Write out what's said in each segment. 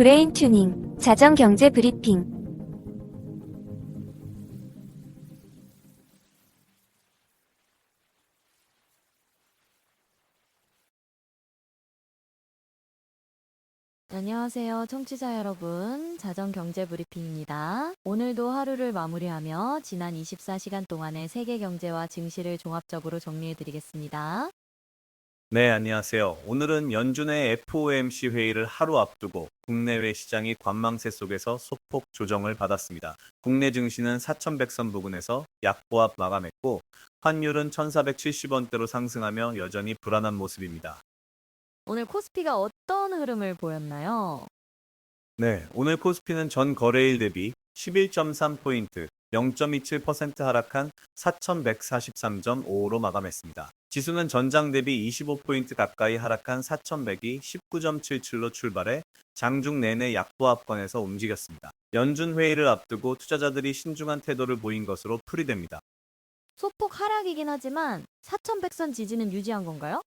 브레인 튜닝, 자정 경제 브리핑. 안녕하세요, 청취자 여러분. 자정 경제 브리핑입니다. 오늘도 하루를 마무리하며 지난 24시간 동안의 세계 경제와 증시를 종합적으로 정리해 드리겠습니다. 네, 안녕하세요. 오늘은 연준의 FOMC 회의를 하루 앞두고 국내외 시장이 관망세 속에서 소폭 조정을 받았습니다. 국내 증시는 4,100선 부근에서 약보합 마감했고 환율은 1,470원대로 상승하며 여전히 불안한 모습입니다. 오늘 코스피가 어떤 흐름을 보였나요? 네, 오늘 코스피는 전 거래일 대비 11.3포인트, 0.27% 하락한 4,143.5로 마감했습니다. 지수는 전장 대비 25포인트 가까이 하락한 4,100이 19.77로 출발해 장중 내내 약보합권에서 움직였습니다. 연준 회의를 앞두고 투자자들이 신중한 태도를 보인 것으로 풀이됩니다. 소폭 하락이긴 하지만 4,100선 지지는 유지한 건가요?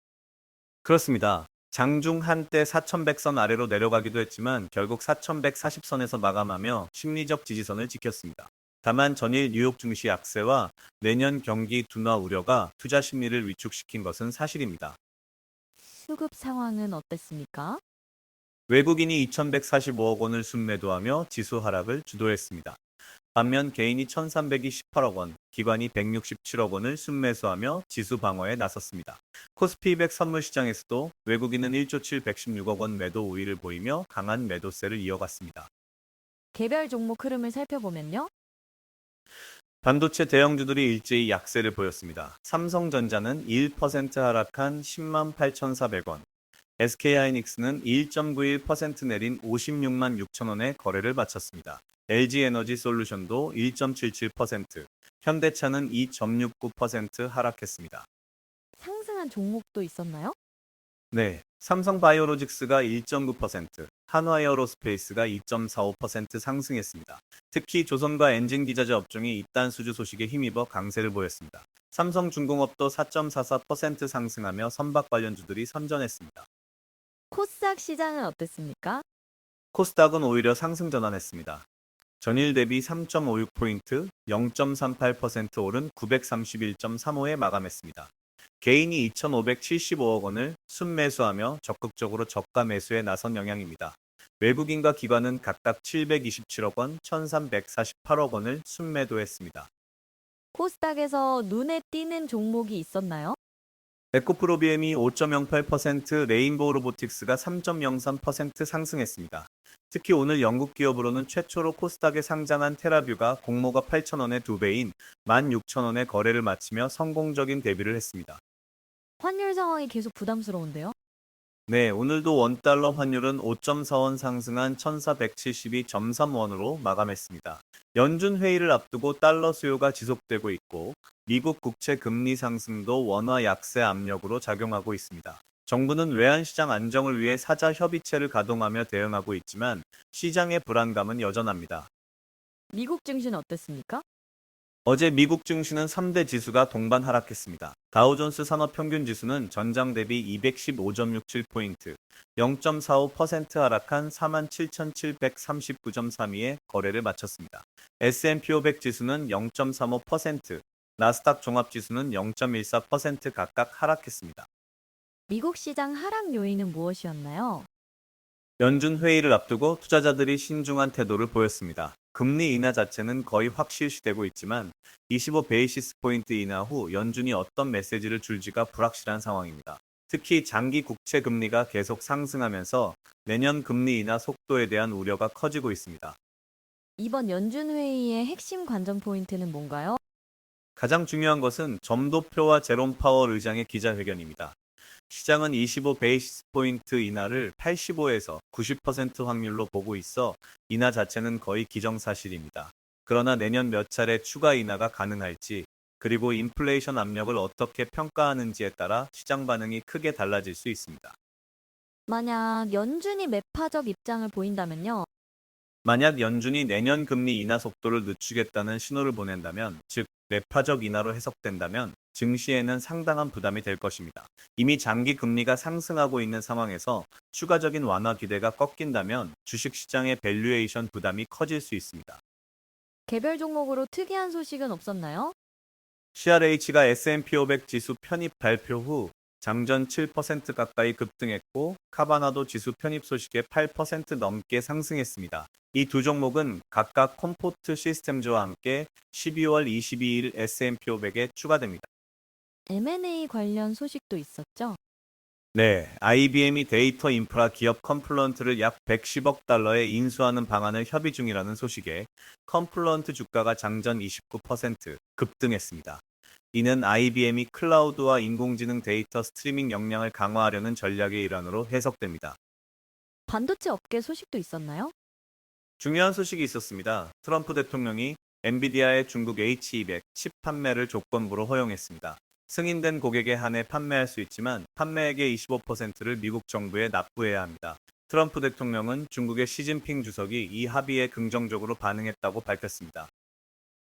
그렇습니다. 장중 한때 4,100선 아래로 내려가기도 했지만 결국 4,140선에서 마감하며 심리적 지지선을 지켰습니다. 다만 전일 뉴욕 증시 약세와 내년 경기 둔화 우려가 투자 심리를 위축시킨 것은 사실입니다. 수급 상황은 어땠습니까? 외국인이 2,145억 원을 순매도하며 지수 하락을 주도했습니다. 반면 개인이 1,328억 원, 기관이 167억 원을 순매수하며 지수 방어에 나섰습니다. 코스피 200 선물 시장에서도 외국인은 1조 716억 원 매도 우위를 보이며 강한 매도세를 이어갔습니다. 개별 종목 흐름을 살펴보면요. 반도체 대형주들이 일제히 약세를 보였습니다. 삼성전자는 1% 하락한 10만 8,400원, SK하이닉스는 1.91% 내린 56만 6천 원의 거래를 마쳤습니다. LG에너지 솔루션도 1.77%, 현대차는 2.69% 하락했습니다. 상승한 종목도 있었나요? 네, 삼성바이오로직스가 1.9%, 한화에어로스페이스가 2.45% 상승했습니다. 특히 조선과 엔진 기자재 업종이 이딴 수주 소식에 힘입어 강세를 보였습니다. 삼성중공업도 4.44% 상승하며 선박 관련주들이 선전했습니다. 코스닥 시장은 어땠습니까? 코스닥은 오히려 상승 전환했습니다. 전일 대비 3.56포인트, 0.38% 오른 931.35에 마감했습니다. 개인이 2,575억 원을 순매수하며 적극적으로 저가 매수에 나선 영향입니다. 외국인과 기관은 각각 727억 원, 1,348억 원을 순매도했습니다. 코스닥에서 눈에 띄는 종목이 있었나요? 에코프로비엠이 5.08%, 레인보우 로보틱스가 3.03% 상승했습니다. 특히 오늘 영국 기업으로는 최초로 코스닥에 상장한 테라뷰가 공모가 8,000원의 두 배인 16,000원의 거래를 마치며 성공적인 데뷔를 했습니다. 환율 상황이 계속 부담스러운데요. 네, 오늘도 원달러 환율은 5.4원 상승한 1,472.3원으로 마감했습니다. 연준 회의를 앞두고 달러 수요가 지속되고 있고 미국 국채 금리 상승도 원화 약세 압력으로 작용하고 있습니다. 정부는 외환시장 안정을 위해 사자 협의체를 가동하며 대응하고 있지만 시장의 불안감은 여전합니다. 미국 증시는 어땠습니까? 어제 미국 증시는 3대 지수가 동반 하락했습니다. 다우존스 산업평균 지수는 전장 대비 215.67포인트, 0.45% 하락한 47,739.32에 거래를 마쳤습니다. S&P 500 지수는 0.35%, 나스닥 종합 지수는 0.14% 각각 하락했습니다. 미국 시장 하락 요인은 무엇이었나요? 연준 회의를 앞두고 투자자들이 신중한 태도를 보였습니다. 금리 인하 자체는 거의 확실시되고 있지만 25 베이시스 포인트 인하 후 연준이 어떤 메시지를 줄지가 불확실한 상황입니다. 특히 장기 국채 금리가 계속 상승하면서 내년 금리 인하 속도에 대한 우려가 커지고 있습니다. 이번 연준 회의의 핵심 관전 포인트는 뭔가요? 가장 중요한 것은 점도표와 제롬 파월 의장의 기자회견입니다. 시장은 25 베이시스 포인트 인하를 85에서 90% 확률로 보고 있어 인하 자체는 거의 기정사실입니다. 그러나 내년 몇 차례 추가 인하가 가능할지 그리고 인플레이션 압력을 어떻게 평가하는지에 따라 시장 반응이 크게 달라질 수 있습니다. 만약 연준이 매파적 입장을 보인다면요. 만약 연준이 내년 금리 인하 속도를 늦추겠다는 신호를 보낸다면, 즉 매파적 인하로 해석된다면 증시에는 상당한 부담이 될 것입니다. 이미 장기 금리가 상승하고 있는 상황에서 추가적인 완화 기대가 꺾인다면 주식시장의 밸류에이션 부담이 커질 수 있습니다. 개별 종목으로 특이한 소식은 없었나요? CRH가 S&P 500 지수 편입 발표 후 장전 7% 가까이 급등했고 카바나도 지수 편입 소식에 8% 넘게 상승했습니다. 이 두 종목은 각각 컴포트 시스템즈와 함께 12월 22일 S&P 500에 추가됩니다. M&A 관련 소식도 있었죠? 네, IBM이 데이터 인프라 기업 컴플런트를 약 110억 달러에 인수하는 방안을 협의 중이라는 소식에 컴플런트 주가가 장전 29% 급등했습니다. 이는 IBM이 클라우드와 인공지능 데이터 스트리밍 역량을 강화하려는 전략의 일환으로 해석됩니다. 반도체 업계 소식도 있었나요? 중요한 소식이 있었습니다. 트럼프 대통령이 엔비디아의 중국 H200 칩 판매를 조건부로 허용했습니다. 승인된 고객에 한해 판매할 수 있지만 판매액의 25%를 미국 정부에 납부해야 합니다. 트럼프 대통령은 중국의 시진핑 주석이 이 합의에 긍정적으로 반응했다고 밝혔습니다.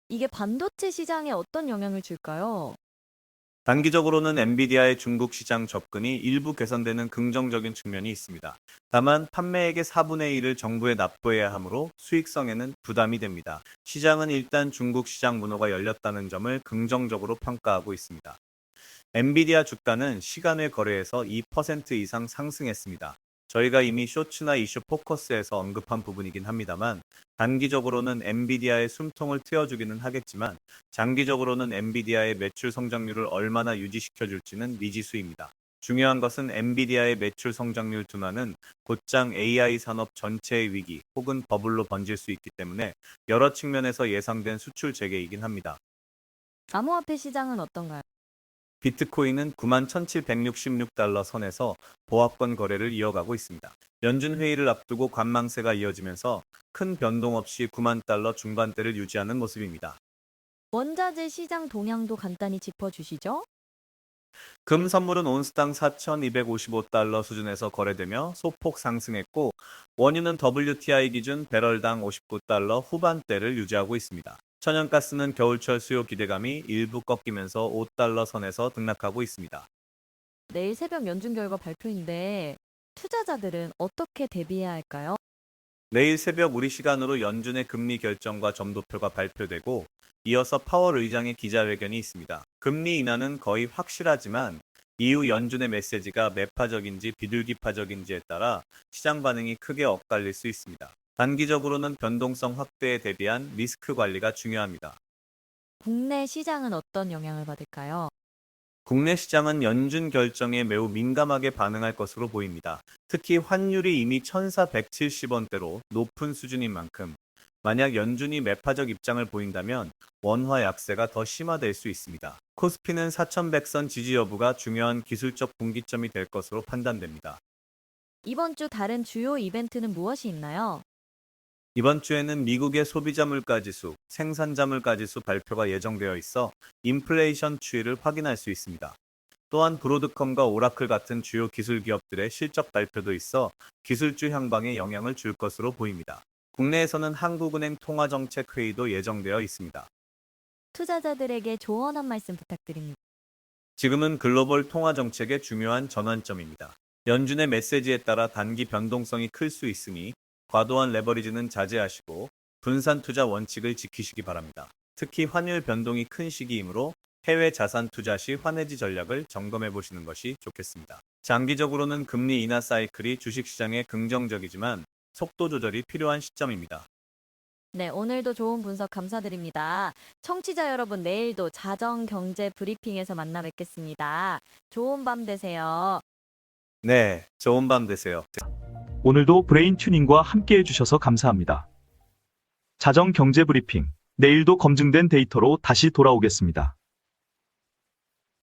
이게 반도체 시장에 어떤 영향을 줄까요? 단기적으로는 엔비디아의 중국 시장 접근이 일부 개선되는 긍정적인 측면이 있습니다. 다만 판매액의 4분의 1을 정부에 납부해야 하므로 수익성에는 부담이 됩니다. 시장은 일단 중국 시장 문호가 열렸다는 점을 긍정적으로 평가하고 있습니다. 엔비디아 주가는 시간외 거래에서 2% 이상 상승했습니다. 저희가 이미 쇼츠나 이슈 포커스에서 언급한 부분이긴 합니다만 단기적으로는 엔비디아의 숨통을 트여주기는 하겠지만 장기적으로는 엔비디아의 매출 성장률을 얼마나 유지시켜 줄지는 미지수입니다. 중요한 것은 엔비디아의 매출 성장률 둔화는 곧장 AI 산업 전체의 위기 혹은 버블로 번질 수 있기 때문에 여러 측면에서 예상된 수출 재개이긴 합니다. 암호화폐 시장은 어떤가요? 비트코인은 91,766달러 선에서 보합권 거래를 이어가고 있습니다. 연준 회의를 앞두고 관망세가 이어지면서 큰 변동 없이 9만 달러 중반대를 유지하는 모습입니다. 원자재 시장 동향도 간단히 짚어주시죠? 금 선물은 온스당 4,255달러 수준에서 거래되며 소폭 상승했고 원유는 WTI 기준 배럴당 59달러 후반대를 유지하고 있습니다. 천연가스는 겨울철 수요 기대감이 일부 꺾이면서 5달러 선에서 등락하고 있습니다. 내일 새벽 연준 결과 발표인데 투자자들은 어떻게 대비해야 할까요? 내일 새벽 우리 시간으로 연준의 금리 결정과 점도표가 발표되고 이어서 파월 의장의 기자회견이 있습니다. 금리 인하는 거의 확실하지만 이후 연준의 메시지가 매파적인지 비둘기파적인지에 따라 시장 반응이 크게 엇갈릴 수 있습니다. 단기적으로는 변동성 확대에 대비한 리스크 관리가 중요합니다. 국내 시장은 어떤 영향을 받을까요? 국내 시장은 연준 결정에 매우 민감하게 반응할 것으로 보입니다. 특히 환율이 이미 1,470원대로 높은 수준인 만큼 만약 연준이 매파적 입장을 보인다면 원화 약세가 더 심화될 수 있습니다. 코스피는 4,100선 지지 여부가 중요한 기술적 분기점이 될 것으로 판단됩니다. 이번 주 다른 주요 이벤트는 무엇이 있나요? 이번 주에는 미국의 소비자 물가 지수, 생산자 물가 지수 발표가 예정되어 있어 인플레이션 추이를 확인할 수 있습니다. 또한 브로드컴과 오라클 같은 주요 기술 기업들의 실적 발표도 있어 기술주 향방에 영향을 줄 것으로 보입니다. 국내에서는 한국은행 통화정책 회의도 예정되어 있습니다. 투자자들에게 조언 한 말씀 부탁드립니다. 지금은 글로벌 통화 정책의 중요한 전환점입니다. 연준의 메시지에 따라 단기 변동성이 클 수 있으니 과도한 레버리지는 자제하시고 분산 투자 원칙을 지키시기 바랍니다. 특히 환율 변동이 큰 시기이므로 해외 자산 투자 시 환해지 전략을 점검해 보시는 것이 좋겠습니다. 장기적으로는 금리 인하 사이클이 주식 시장에 긍정적이지만 속도 조절이 필요한 시점입니다. 네, 오늘도 좋은 분석 감사드립니다. 청취자 여러분, 내일도 자정 경제 브리핑에서 만나 뵙겠습니다. 좋은 밤 되세요. 네, 좋은 밤 되세요. 오늘도 브레인 튜닝과 함께 해주셔서 감사합니다. 자정 경제 브리핑. 내일도 검증된 데이터로 다시 돌아오겠습니다.